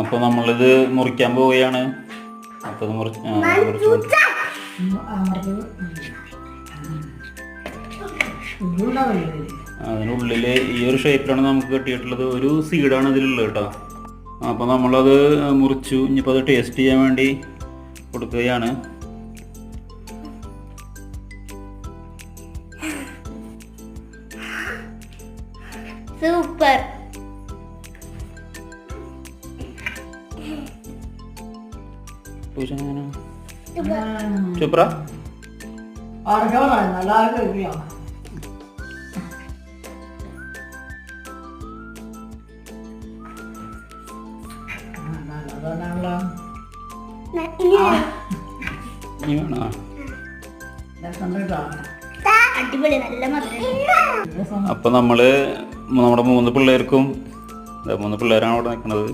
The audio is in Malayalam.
അപ്പോൾ നമ്മളിത് മുറിക്കാൻ പോവുകയാണ്. അപ്പോൾ അതിനുള്ളിൽ മുറിച്ച് അതിനുള്ളിൽ ഈ ഒരു ഷേപ്പിലാണ് നമുക്ക് കിട്ടിയിട്ടുള്ളത്. ഒരു സീഡാണ് ഇതിലുള്ളത് കേട്ടോ. അപ്പോൾ നമ്മളത് മുറിച്ചു. ഇനിയിപ്പോൾ അത് ടേസ്റ്റ് ചെയ്യാൻ വേണ്ടി കൊടുക്കുകയാണ്. സൂപ്പർ നല്ല മധുരം. അപ്പോൾ നമ്മൾ നമ്മുടെ മൂന്ന് പിള്ളേർക്കും മൂന്ന് പിള്ളേരാണ് അവിടെ നിൽക്കുന്നത്.